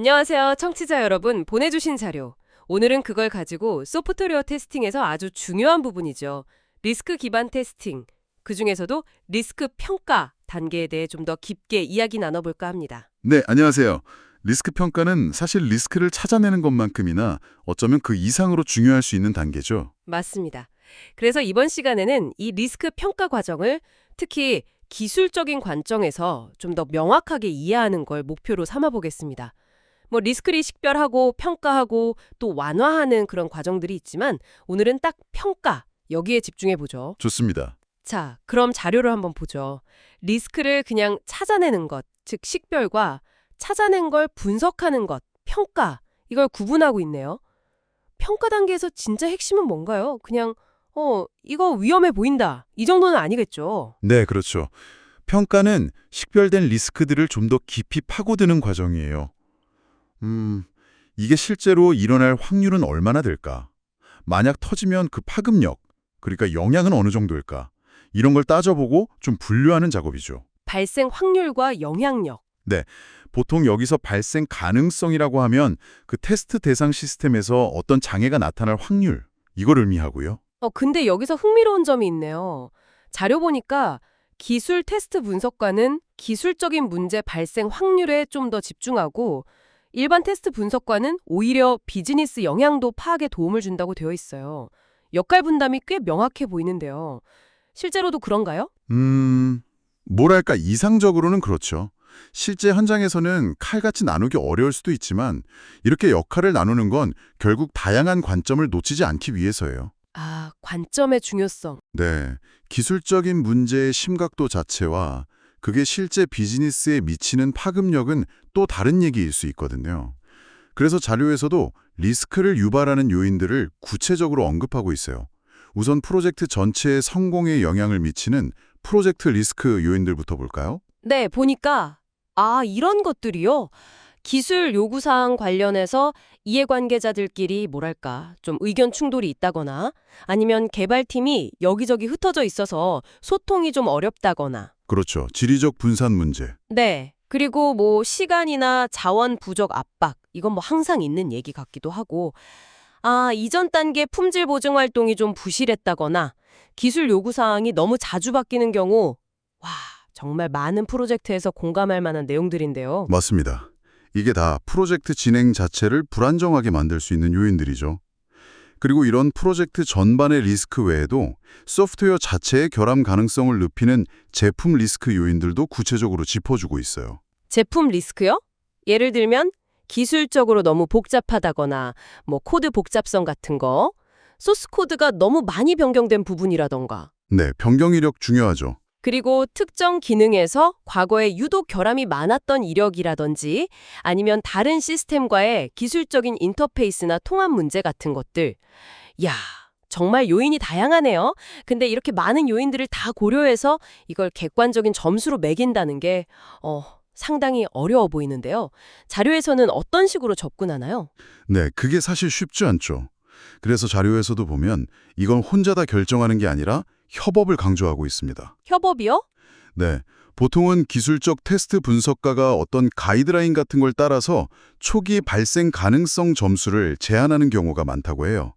안녕하세요, 청취자 여러분. 보내주신 자료. 오늘은 그걸 가지고 소프트웨어 테스팅에서 아주 중요한 부분이죠. 리스크 기반 테스팅. 그 중에서도 리스크 평가 단계에 대해 좀 더 깊게 이야기 나눠볼까 합니다. 네, 안녕하세요. 리스크 평가는 사실 리스크를 찾아내는 것만큼이나 어쩌면 그 이상으로 중요할 수 있는 단계죠. 맞습니다. 그래서 이번 시간에는 이 리스크 평가 과정을 특히 기술적인 관점에서 좀 더 명확하게 이해하는 걸 목표로 삼아 보겠습니다. 뭐 리스크를 식별하고 평가하고 또 완화하는 그런 과정들이 있지만 오늘은 딱 평가 여기에 집중해 보죠. 좋습니다. 자, 그럼 자료를 한번 보죠. 리스크를 그냥 찾아내는 것, 즉 식별과 찾아낸 걸 분석하는 것, 평가 이걸 구분하고 있네요. 평가 단계에서 진짜 핵심은 뭔가요? 그냥 어, 이거 위험해 보인다. 이 정도는 아니겠죠. 네, 그렇죠. 평가는 식별된 리스크들을 좀 더 깊이 파고드는 과정이에요. 음, 이게 실제로 일어날 확률은 얼마나 될까? 만약 터지면 그 파급력, 그러니까 영향은 어느 정도일까? 이런 걸 따져보고 좀 분류하는 작업이죠. 발생 확률과 영향력. 보통 여기서 발생 가능성이라고 하면 그 테스트 대상 시스템에서 어떤 장애가 나타날 확률, 이걸 의미하고요. 어, 근데 여기서 흥미로운 점이 있네요. 자료 보니까 기술 테스트 분석과는 기술적인 문제 발생 확률에 좀 더 집중하고 일반 테스트 분석과는 오히려 비즈니스 영향도 파악에 도움을 준다고 되어 있어요. 역할 분담이 꽤 명확해 보이는데요. 실제로도 그런가요? 음, 뭐랄까 이상적으로는 그렇죠. 실제 현장에서는 칼같이 나누기 어려울 수도 있지만 이렇게 역할을 나누는 건 결국 다양한 관점을 놓치지 않기 위해서예요. 아, 관점의 중요성. 네, 기술적인 문제의 심각도 자체와 그게 실제 비즈니스에 미치는 파급력은 또 다른 얘기일 수 있거든요. 그래서 자료에서도 리스크를 유발하는 요인들을 구체적으로 언급하고 있어요. 우선 프로젝트 전체의 성공에 영향을 미치는 프로젝트 리스크 요인들부터 볼까요? 네, 보니까 아, 이런 것들이요. 기술 요구사항 관련해서 이해관계자들끼리 뭐랄까 좀 의견 충돌이 있다거나 아니면 개발팀이 여기저기 흩어져 있어서 소통이 좀 어렵다거나 그렇죠. 지리적 분산 문제. 네. 그리고 뭐 시간이나 자원 부족 압박 이건 뭐 항상 있는 얘기 같기도 하고 아, 이전 단계 품질 보증 활동이 좀 부실했다거나 기술 요구 사항이 너무 자주 바뀌는 경우 와, 정말 많은 프로젝트에서 공감할 만한 내용들인데요. 맞습니다. 이게 다 프로젝트 진행 자체를 불안정하게 만들 수 있는 요인들이죠. 그리고 이런 프로젝트 전반의 리스크 외에도 소프트웨어 자체의 결함 가능성을 높이는 제품 리스크 요인들도 구체적으로 짚어주고 있어요. 제품 리스크요? 예를 들면 기술적으로 너무 복잡하다거나 뭐 코드 복잡성 같은 거, 소스 코드가 너무 많이 변경된 부분이라던가 네, 변경 이력 중요하죠. 그리고 특정 기능에서 과거에 유독 결함이 많았던 이력이라든지 아니면 다른 시스템과의 기술적인 인터페이스나 통합 문제 같은 것들. 야, 정말 요인이 다양하네요. 근데 이렇게 많은 요인들을 다 고려해서 이걸 객관적인 점수로 매긴다는 게 어, 상당히 어려워 보이는데요. 자료에서는 어떤 식으로 접근하나요? 네, 그게 사실 쉽지 않죠. 그래서 자료에서도 보면 이건 혼자 다 결정하는 게 아니라 협업을 강조하고 있습니다. 협업이요? 네, 보통은 기술적 테스트 분석가가 어떤 가이드라인 같은 걸 따라서 초기 발생 가능성 점수를 제한하는 경우가 많다고 해요.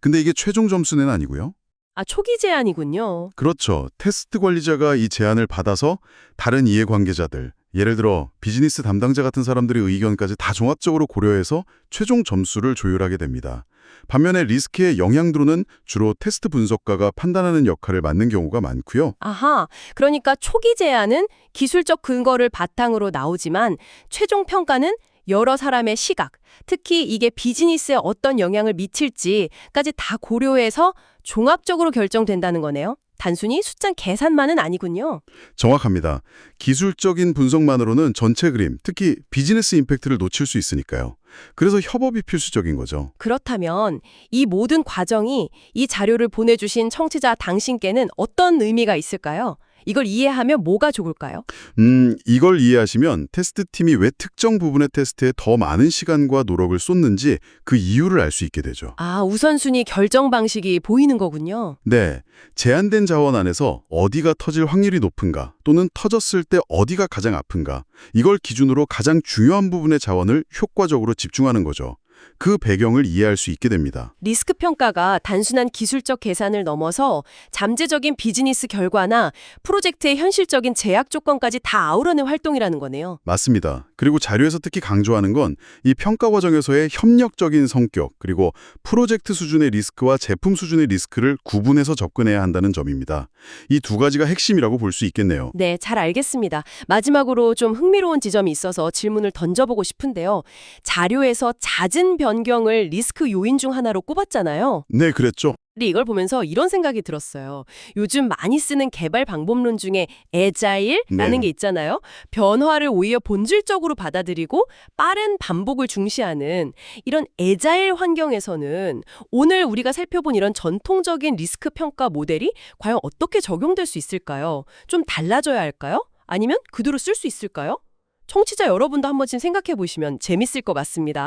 근데 이게 최종 점수는 아니고요. 아, 초기 제한이군요. 그렇죠. 테스트 관리자가 이 제안을 받아서 다른 이해관계자들, 예를 들어 비즈니스 담당자 같은 사람들의 의견까지 다 종합적으로 고려해서 최종 점수를 조율하게 됩니다. 반면에 리스크의 영향도는 주로 테스트 분석가가 판단하는 역할을 맡는 경우가 많고요. 아하, 그러니까 초기 제안은 기술적 근거를 바탕으로 나오지만 최종 평가는 여러 사람의 시각, 특히 이게 비즈니스에 어떤 영향을 미칠지까지 다 고려해서 종합적으로 결정된다는 거네요. 단순히 숫자 계산만은 아니군요. 정확합니다. 기술적인 분석만으로는 전체 그림, 특히 비즈니스 임팩트를 놓칠 수 있으니까요. 그래서 협업이 필수적인 거죠. 그렇다면 이 모든 과정이 이 자료를 보내주신 청취자 당신께는 어떤 의미가 있을까요? 이걸 이해하면 뭐가 좋을까요? 음, 이걸 이해하시면 테스트팀이 왜 특정 부분의 테스트에 더 많은 시간과 노력을 쏟는지 그 이유를 알 수 있게 되죠. 아, 우선순위 결정 방식이 보이는 거군요. 네, 제한된 자원 안에서 어디가 터질 확률이 높은가 또는 터졌을 때 어디가 가장 아픈가 이걸 기준으로 가장 중요한 부분의 자원을 효과적으로 집중하는 거죠. 그 배경을 이해할 수 있게 됩니다. 리스크 평가가 단순한 기술적 계산을 넘어서 잠재적인 비즈니스 결과나 프로젝트의 현실적인 제약 조건까지 다 아우러낸 활동이라는 거네요. 맞습니다. 그리고 자료에서 특히 강조하는 건 이 평가 과정에서의 협력적인 성격 그리고 프로젝트 수준의 리스크와 제품 수준의 리스크를 구분해서 접근해야 한다는 점입니다. 이 두 가지가 핵심이라고 볼 수 있겠네요. 네, 잘 알겠습니다. 마지막으로 좀 흥미로운 지점이 있어서 질문을 던져보고 싶은데요. 자료에서 잦은 변경을 리스크 요인 중 하나로 꼽았잖아요. 네, 그랬죠. 근데 이걸 보면서 이런 생각이 들었어요. 요즘 많이 쓰는 개발 방법론 중에 에자일라는 네. 게 있잖아요. 변화를 오히려 본질적으로 받아들이고 빠른 반복을 중시하는 이런 에자일 환경에서는 오늘 우리가 살펴본 이런 전통적인 리스크 평가 모델이 과연 어떻게 적용될 수 있을까요? 좀 달라져야 할까요? 아니면 그대로 쓸 수 있을까요? 청취자 여러분도 한 번 쯤 생각해 보시면 재밌을 것 같습니다.